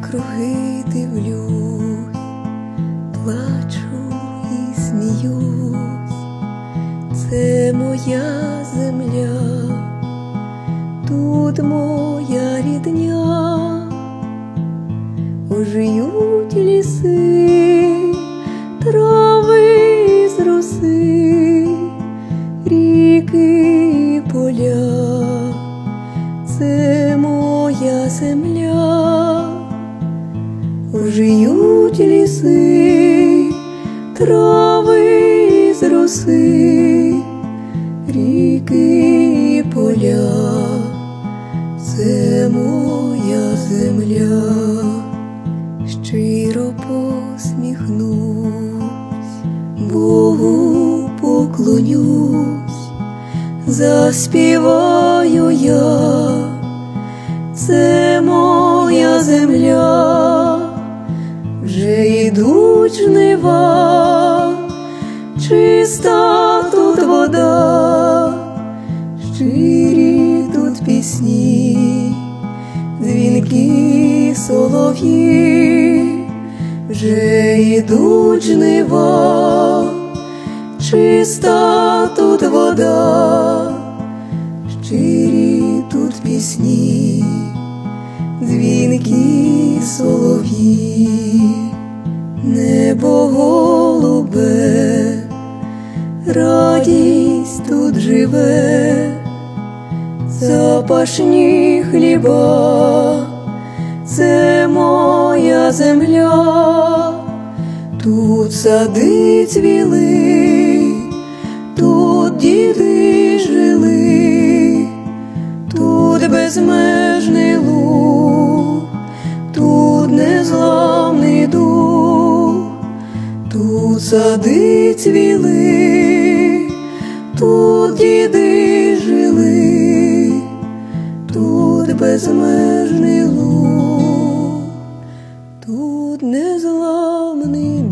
навкруги дивлюсь, плачу і сміюсь, це моя земля, тут моя рідня, ожиють ліси, трави з роси, ріки і поля. Це моя земля, ожиють ліси, трави з роси, ріки і поля, це моя земля, щиро посміхнусь, Богу поклонюсь заспіваю я, йдуть жнива, чиста тут вода, щирі тут пісні, дзвінки солов'ї, вже йдуть жнива. Чиста тут вода, щирі тут пісні, дзвінки солов'ї, голубе, радість тут живе, запашні хліба, це моя земля. Тут сади цвіли, тут сади цвіли, тут діди жили, тут безмежний луг, тут незламний